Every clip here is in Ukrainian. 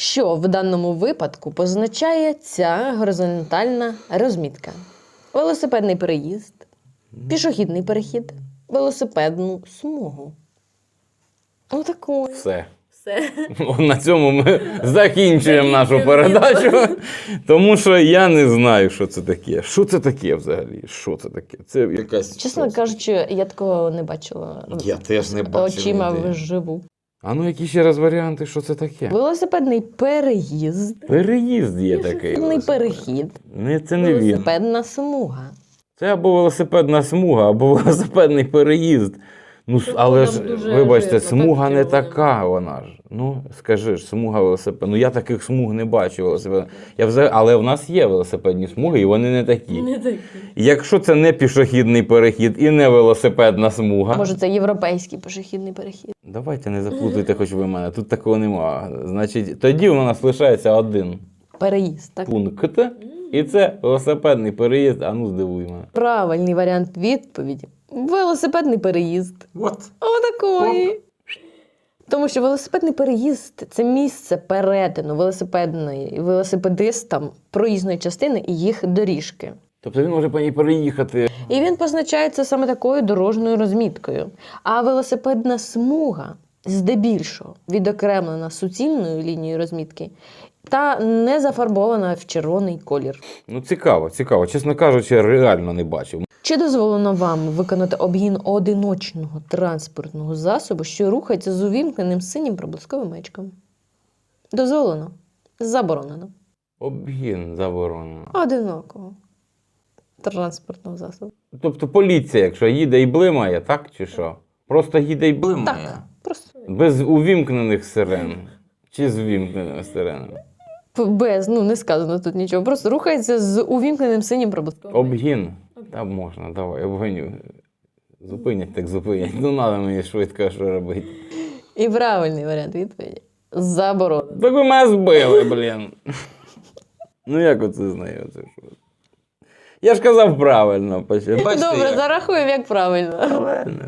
Що в даному випадку позначає ця горизонтальна розмітка? Велосипедний переїзд, пішохідний перехід, велосипедну смугу. Отакої. Все. Все. На цьому ми закінчуємо нашу передачу. Тому що я не знаю, що це таке. Що це таке взагалі? Що це таке? Це якась. Чесно кажучи, я такого не бачила Я теж не бачив очима вживу. А ну які ще раз варіанти, що це таке? Велосипедний переїзд, Переїзд є такий. Велосипедний перехід, Не, це не він. велосипедна смуга. Це або велосипедна смуга, або велосипедний переїзд. Ну, с- але там ж, дуже вибачте, жирно, смуга так не зроблено. така вона ж. Ну, скажи ж, смуга велосипед. Ну я таких смуг не бачу велосипед. Я взагалі, але в нас є велосипедні смуги, і вони не такі. такі. Якщо це не пішохідний перехід і не велосипедна смуга. Може, це європейський пішохідний перехід. Давайте не заплутайте, хоч ви мене. Тут такого нема. Значить, тоді у нас лишається один Переїзд, так? пункт, і це велосипедний переїзд. А ну здивуй мене. Правильний варіант відповіді. Велосипедний переїзд. От. Отакої. Тому що велосипедний переїзд це місце перетину велосипедної велосипедистам проїзної частини і їх доріжки. Тобто він може по ній переїхати. І він позначається саме такою дорожньою розміткою. А велосипедна смуга здебільшого відокремлена суцільною лінією розмітки та не зафарбована в червоний колір. Ну, цікаво, цікаво. Чесно кажучи, реально не бачив. Чи дозволено вам виконати обгін одиночного транспортного засобу, що рухається з увімкненим синім проблисковим маячком? Дозволено. Заборонено. Обгін заборонено. Одинокого транспортного засобу. Тобто поліція, якщо їде і блимає, так чи що? Просто їде і блимає. Так. Просто Без увімкнених сирен. Чи з увімкненими сиренами? Без, ну не сказано тут нічого. Просто рухається з увімкненим синім проблисковим. Обгін? Та можна, давай, обгоню. Зупинять, так зупинять. Ну, треба мені швидко що робити. І правильний варіант відповіді. Заборонено. Так ви мене збили, блін. Ну як оце знаю? Це що? Я ж казав правильно. Бачите, Добре, як? зарахуємо як правильно. Правильно.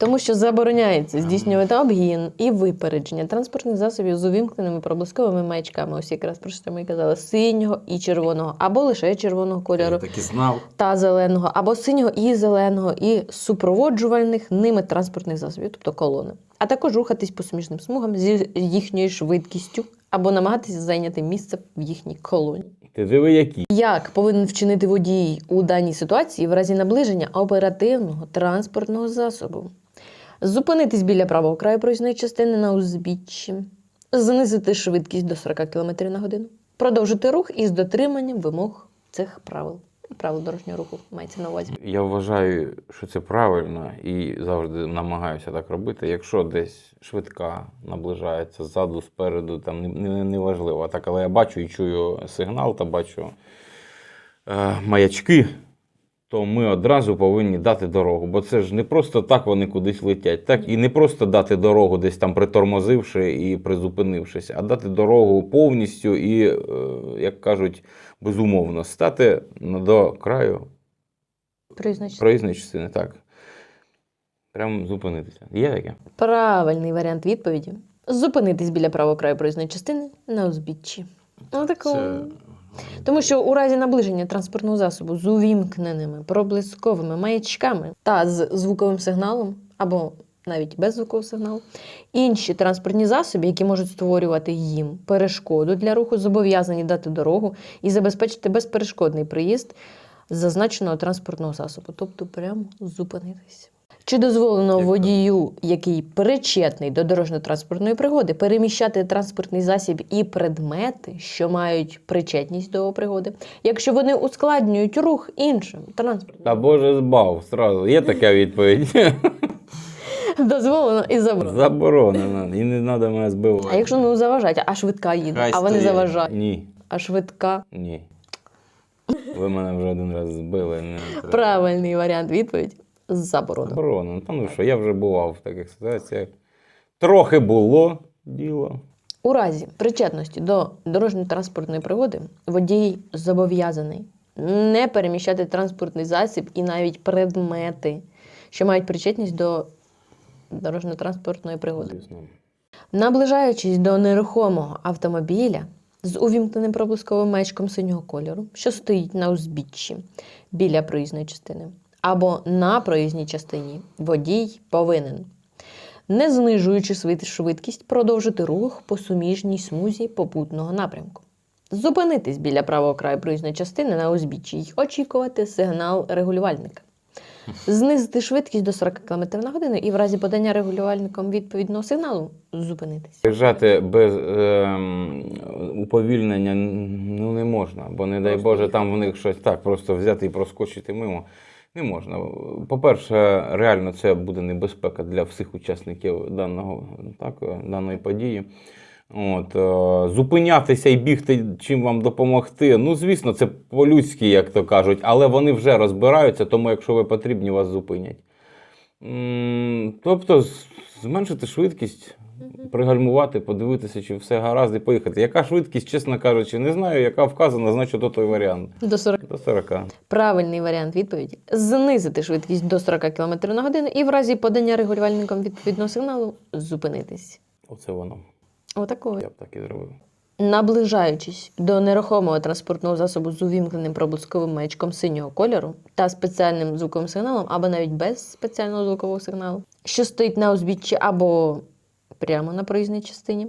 Тому що забороняється здійснювати обгін і випередження транспортних засобів з увімкненими проблисковими маячками. Ось якраз про що ми казали: синього і червоного, або лише червоного кольору так і знав. та зеленого, або синього і зеленого, і супроводжувальних ними транспортних засобів, тобто колони. А також рухатись по суміжним смугам зі їхньою швидкістю, або намагатися зайняти місце в їхній колоні. Ти диви які. Як повинен вчинити водій у даній ситуації в разі наближення оперативного транспортного засобу? Зупинитись біля правого краю проїзної частини на узбіччі, знизити швидкість до 40 км на годину, продовжити рух із дотриманням вимог цих правил. Правил дорожнього руху мається на увазі. Я вважаю, що це правильно і завжди намагаюся так робити. Якщо десь швидка наближається ззаду, спереду, там не, не, не. Так, але я бачу і чую сигнал та бачу е, маячки, то ми одразу повинні дати дорогу. Бо це ж не просто так вони кудись летять, так і не просто дати дорогу, десь там притормозивши і призупинившись, а дати дорогу повністю і, е, як кажуть, безумовно, стати до краю проїзної частини, так. Прям зупинитися. Є таке? Правильний варіант відповіді. Зупинитись біля правого краю проїзної частини на узбіччі. Ну, такого. Тому що у разі наближення транспортного засобу з увімкненими проблисковими маячками та з звуковим сигналом, або навіть без звукового сигналу, інші транспортні засоби, які можуть створювати їм перешкоду для руху, зобов'язані дати дорогу і забезпечити безперешкодний приїзд зазначеного транспортного засобу, тобто прямо зупинитись. Чи дозволено Як водію, який причетний до дорожньо-транспортної пригоди, переміщати транспортний засіб і предмети, що мають причетність до пригоди, якщо вони ускладнюють рух іншим транспортним? Та Боже збав, зразу. Є така відповідь. Дозволено і заборонено. Заборонено. І не треба мене збивати. А якщо не заважають, а швидка їде, Хай а вони стоять. заважають, Ні. а швидка. Ні. Ви мене вже один раз збили. Не треба. Правильний варіант відповіді заборонено. Заборонено. Та ну що, я вже бував в таких ситуаціях. Трохи було діло. У разі причетності до дорожньо-транспортної пригоди водій зобов'язаний не переміщати транспортний засіб і навіть предмети, що мають причетність до дорожньо-транспортної пригоди. Звісно. Наближаючись до нерухомого автомобіля з увімкненим проблисковим маячком синього кольору, що стоїть на узбіччі біля проїзної частини, або на проїзній частині, водій повинен, не знижуючи швидкість, продовжити рух по суміжній смузі попутного напрямку. Зупинитись біля правого краю проїзної частини на узбіччі й очікувати сигнал регулювальника. Знизити швидкість до 40 км на годину і в разі подання регулювальником відповідного сигналу зупинитись. Приїжджати без ем, уповільнення ну, не можна, бо не дай Боже, там в них щось так, просто взяти і проскочити мимо. Не можна. По-перше, реально це буде небезпека для всіх учасників даного, так, даної події. От, е, зупинятися і бігти, чим вам допомогти. Ну, звісно, це по-людськи, як то кажуть, але вони вже розбираються, тому якщо ви потрібні, вас зупинять. Тобто зменшити швидкість, пригальмувати, подивитися, чи все гаразд, і поїхати. Яка швидкість, чесно кажучи, не знаю, яка вказана, значить, то той варіант. До 40. До 40. Правильний варіант відповіді знизити швидкість до 40 км на годину і в разі подання регулювальником відповідного сигналу зупинитись. Оце воно. Отакої. Я б так і зробив. Наближаючись до нерухомого транспортного засобу з увімкненим проблисковим маячком синього кольору та спеціальним звуковим сигналом, або навіть без спеціального звукового сигналу, що стоїть на узбіччі або прямо на проїзній частині,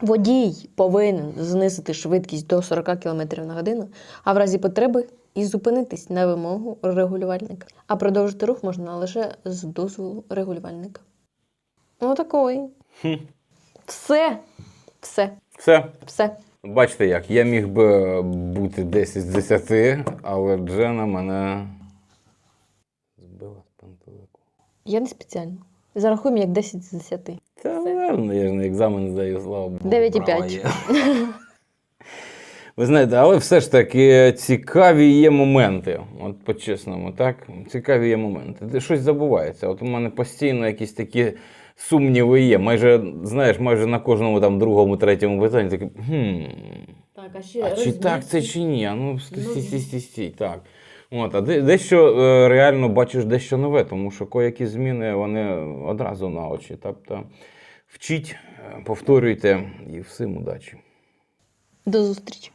водій повинен знизити швидкість до 40 км на годину, а в разі потреби і зупинитись на вимогу регулювальника. А продовжити рух можна лише з дозволу регулювальника. Отакої. Хм. Все. Все. Все. Все. Бачите як, я міг би бути 10 з 10, але Джена мене збила з пантелику. Я не спеціально. Зарахуємо як 10 з 10. Та ладно, я ж на екзамен здаю, слава Богу. 9,5. Браво. Ви знаєте, але все ж таки цікаві є моменти. От по-чесному, так? Цікаві є моменти. Щось забувається. От у мене постійно якісь такі сумніви є. Майже, знаєш, майже на кожному там другому, третьому питанні таке. Хм. Так, а ще А чи так це чи ні? Ну стій, стій, стій, стій, стій. Так. От, а дещо е, реально бачиш дещо нове, тому що коякі зміни вони одразу на очі. Тобто вчіть, е, повторюйте і всім удачі. До зустрічі.